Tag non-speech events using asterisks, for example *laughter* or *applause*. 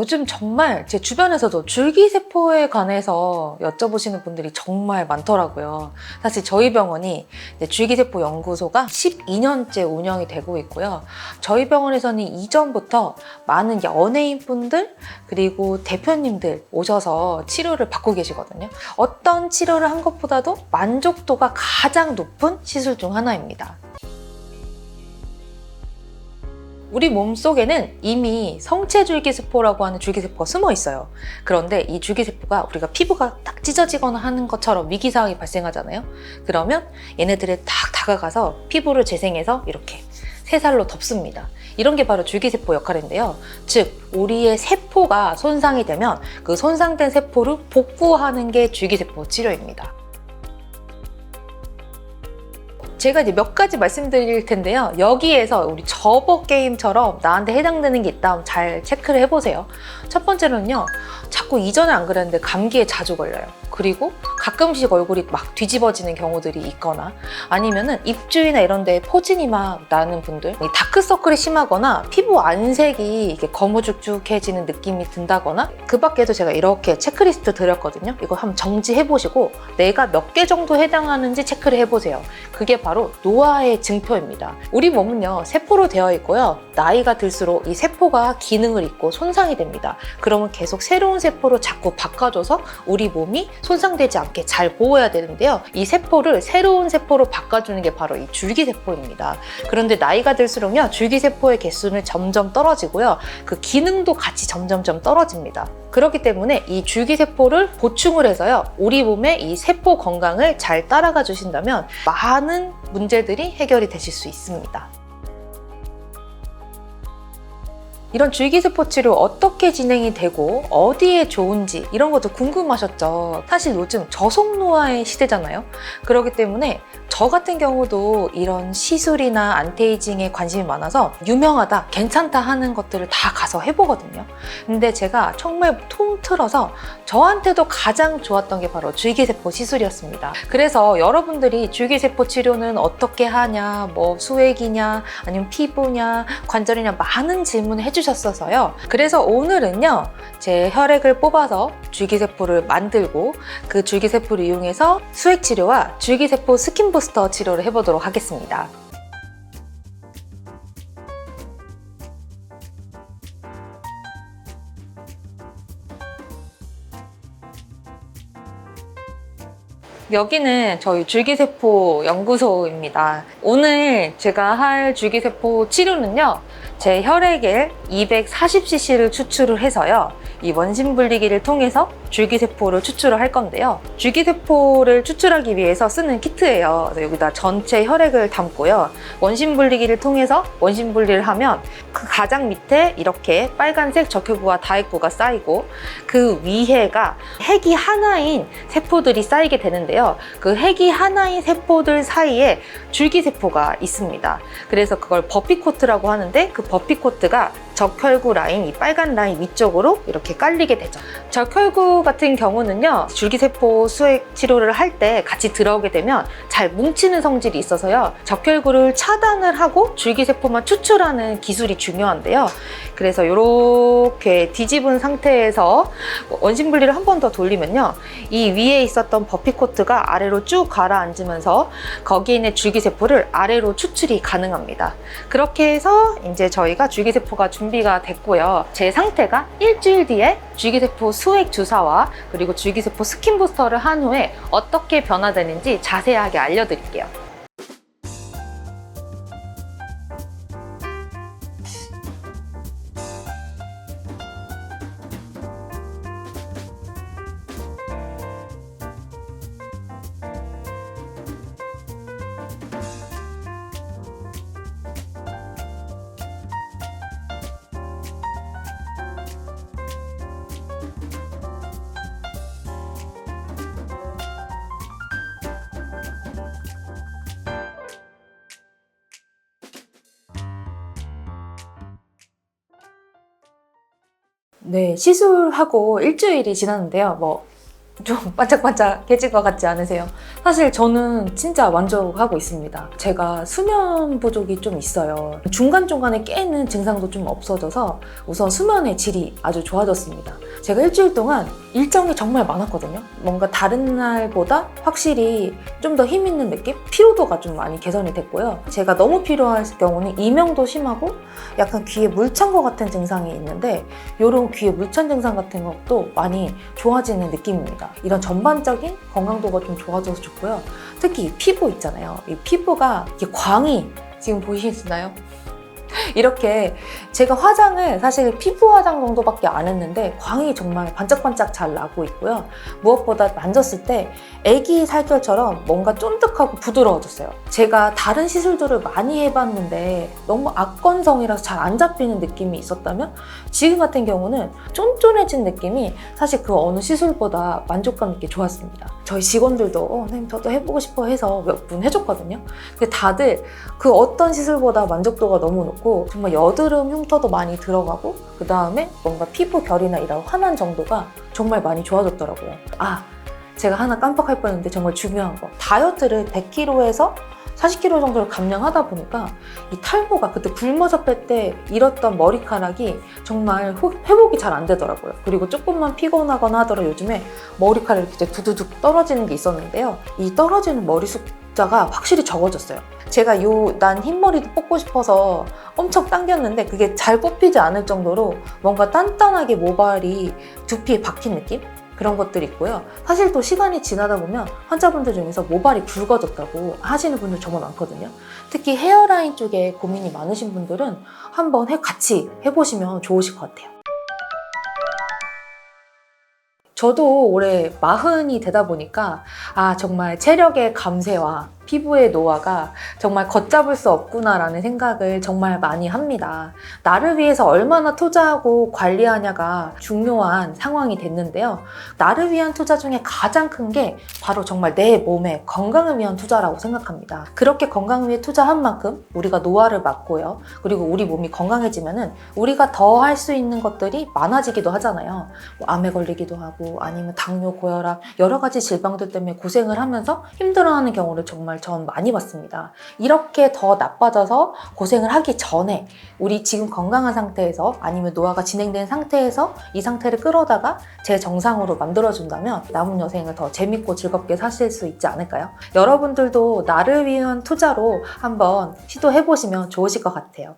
요즘 정말 제 주변에서도 줄기세포에 관해서 여쭤보시는 분들이 정말 많더라고요. 사실 저희 병원이 줄기세포 연구소가 12년째 운영이 되고 있고요. 저희 병원에서는 이전부터 많은 연예인분들 그리고 대표님들 오셔서 치료를 받고 계시거든요. 어떤 치료를 한 것보다도 만족도가 가장 높은 시술 중 하나입니다. 우리 몸 속에는 이미 성체 줄기세포라고 하는 줄기세포가 숨어 있어요. 그런데 이 줄기세포가 우리가 피부가 딱 찢어지거나 하는 것처럼 위기상황이 발생하잖아요. 그러면 얘네들이 딱 다가가서 피부를 재생해서 이렇게 새살로 덮습니다. 이런 게 바로 줄기세포 역할인데요. 즉, 우리의 세포가 손상이 되면 그 손상된 세포를 복구하는 게 줄기세포 치료입니다. 제가 이제 몇 가지 말씀드릴 텐데요. 여기에서 우리 접어 게임처럼 나한테 해당되는 게 있다면 잘 체크를 해보세요. 첫 번째로는요. 자꾸 이전에 안 그랬는데 감기에 자주 걸려요. 그리고 가끔씩 얼굴이 막 뒤집어지는 경우들이 있거나 아니면은 입주위나 이런 데 포진이 막 나는 분들 이 다크서클이 심하거나 피부 안색이 이게 거무죽죽해지는 느낌이 든다거나 그 밖에도 제가 이렇게 체크리스트 드렸거든요. 이거 한번 정지해 보시고 내가 몇 개 정도 해당하는지 체크를 해보세요. 그게 바로 노화의 증표입니다. 우리 몸은요 세포로 되어 있고요. 나이가 들수록 이 세포가 기능을 잃고 손상이 됩니다. 그러면 계속 새로운 세포로 자꾸 바꿔줘서 우리 몸이 손상되지 않게 잘 보호해야 되는데요. 이 세포를 새로운 세포로 바꿔주는 게 바로 이 줄기세포입니다. 그런데 나이가 들수록요, 줄기세포의 개수는 점점 떨어지고요. 그 기능도 같이 점점점 떨어집니다. 그렇기 때문에 이 줄기세포를 보충을 해서요, 우리 몸의 이 세포 건강을 잘 따라가 주신다면 많은 문제들이 해결이 되실 수 있습니다. 이런 줄기세포 치료 어떻게 진행이 되고 어디에 좋은지 이런 것도 궁금하셨죠. 사실 요즘 저속노화의 시대잖아요. 그렇기 때문에 저 같은 경우도 이런 시술이나 안테이징에 관심이 많아서 유명하다, 괜찮다 하는 것들을 다 가서 해보거든요. 근데 제가 정말 통틀어서 저한테도 가장 좋았던 게 바로 줄기세포 시술이었습니다. 그래서 여러분들이 줄기세포 치료는 어떻게 하냐, 뭐 수액이냐, 아니면 피부냐, 관절이냐 많은 질문을 해주셨어서요. 그래서 오늘은요, 제 혈액을 뽑아서 줄기세포를 만들고 그 줄기세포를 이용해서 수액 치료와 줄기세포 스킨 부스터 치료를 해보도록 하겠습니다. 여기는 저희 줄기세포 연구소입니다. 오늘 제가 할 줄기세포 치료는요, 제 혈액에 240cc를 추출을 해서요, 이 원심 분리기를 통해서 줄기세포를 추출을 할 건데요. 줄기세포를 추출하기 위해서 쓰는 키트예요. 여기다 전체 혈액을 담고요. 원심 분리기를 통해서 원심 분리를 하면 그 가장 밑에 이렇게 빨간색 적혈구와 다액구가 쌓이고 그 위에가 핵이 하나인 세포들이 쌓이게 되는데요. 그 핵이 하나인 세포들 사이에 줄기세포가 있습니다. 그래서 그걸 버피코트라고 하는데 그 버피코트가 적혈구 라인, 이 빨간 라인 위쪽으로 이렇게 깔리게 되죠. 적혈구 같은 경우는요, 줄기세포 수액 치료를 할 때 같이 들어오게 되면 잘 뭉치는 성질이 있어서요, 적혈구를 차단을 하고 줄기세포만 추출하는 기술이 중요한데요. 그래서 이렇게 뒤집은 상태에서 원심 분리를 한 번 더 돌리면요, 이 위에 있었던 버피 코트가 아래로 쭉 가라앉으면서 거기에 있는 줄기세포를 아래로 추출이 가능합니다. 그렇게 해서 이제 저희가 줄기세포가 준비가 됐고요. 제 상태가 일주일 뒤에 줄기세포 수액 주사와 그리고 줄기세포 스킨 부스터를 한 후에 어떻게 변화되는지 자세하게 알려드릴게요. 네, 시술하고 일주일이 지났는데요. 뭐 좀 *laughs* 반짝반짝해질 것 같지 않으세요? 사실 저는 진짜 만족하고 있습니다. 제가 수면 부족이 좀 있어요. 중간중간에 깨는 증상도 좀 없어져서 우선 수면의 질이 아주 좋아졌습니다. 제가 일주일 동안 일정이 정말 많았거든요. 뭔가 다른 날보다 확실히 좀 더 힘 있는 느낌? 피로도가 좀 많이 개선이 됐고요. 제가 너무 필요할 경우는 이명도 심하고 약간 귀에 물 찬 것 같은 증상이 있는데 이런 귀에 물 찬 증상 같은 것도 많이 좋아지는 느낌입니다. 이런 전반적인 건강도가 좀 좋아져서 좋고요. 특히 이 피부 있잖아요. 이 피부가 광이 지금 보이시나요? *laughs* 이렇게 제가 화장을 사실 피부 화장 정도밖에 안 했는데 광이 정말 반짝반짝 잘 나고 있고요. 무엇보다 만졌을 때 애기 살결처럼 뭔가 쫀득하고 부드러워졌어요. 제가 다른 시술들을 많이 해봤는데 너무 악건성이라서 잘 안 잡히는 느낌이 있었다면 지금 같은 경우는 쫀쫀해진 느낌이 사실 그 어느 시술보다 만족감 있게 좋았습니다. 저희 직원들도 어, 선생님 저도 해보고 싶어 해서 몇 분 해줬거든요. 근데 다들 그 어떤 시술보다 만족도가 너무 높고 정말 여드름 흉터도 많이 들어가고 그 다음에 뭔가 피부 결이나 이런 환한 정도가 정말 많이 좋아졌더라고요. 아 제가 하나 깜빡할 뻔했는데 정말 중요한 거 다이어트를 100kg에서 40kg 정도를 감량하다 보니까 이 탈모가 그때 굶어서 뺄 때 잃었던 머리카락이 정말 호- 회복이 잘 안 되더라고요. 그리고 조금만 피곤하거나 하더라도 요즘에 머리카락이 이렇게 두두둑 떨어지는 게 있었는데요. 이 떨어지는 머리 숫 자가 확실히 적어졌어요. 제가 요 난 흰머리도 뽑고 싶어서 엄청 당겼는데 그게 잘 뽑히지 않을 정도로 뭔가 단단하게 모발이 두피에 박힌 느낌? 그런 것들이 있고요. 사실 또 시간이 지나다 보면 환자분들 중에서 모발이 굵어졌다고 하시는 분들 정말 많거든요. 특히 헤어라인 쪽에 고민이 많으신 분들은 한번 해, 같이 해보시면 좋으실 것 같아요. 저도 올해 마흔이 되다 보니까 아 정말 체력의 감쇄와 피부의 노화가 정말 걷잡을 수 없구나라는 생각을 정말 많이 합니다. 나를 위해서 얼마나 투자하고 관리하냐가 중요한 상황이 됐는데요. 나를 위한 투자 중에 가장 큰 게 바로 정말 내 몸의 건강을 위한 투자라고 생각합니다. 그렇게 건강을 위해 투자한 만큼 우리가 노화를 막고요. 그리고 우리 몸이 건강해지면은 우리가 더 할 수 있는 것들이 많아지기도 하잖아요. 뭐 암에 걸리기도 하고 아니면 당뇨, 고혈압 여러 가지 질병들 때문에 고생을 하면서 힘들어하는 경우를 전 많이 봤습니다. 이렇게 더 나빠져서 고생을 하기 전에 우리 지금 건강한 상태에서 아니면 노화가 진행된 상태에서 이 상태를 끌어다가 제 정상으로 만들어준다면 남은 여생을 더 재밌고 즐겁게 사실 수 있지 않을까요? 여러분들도 나를 위한 투자로 한번 시도해보시면 좋으실 것 같아요.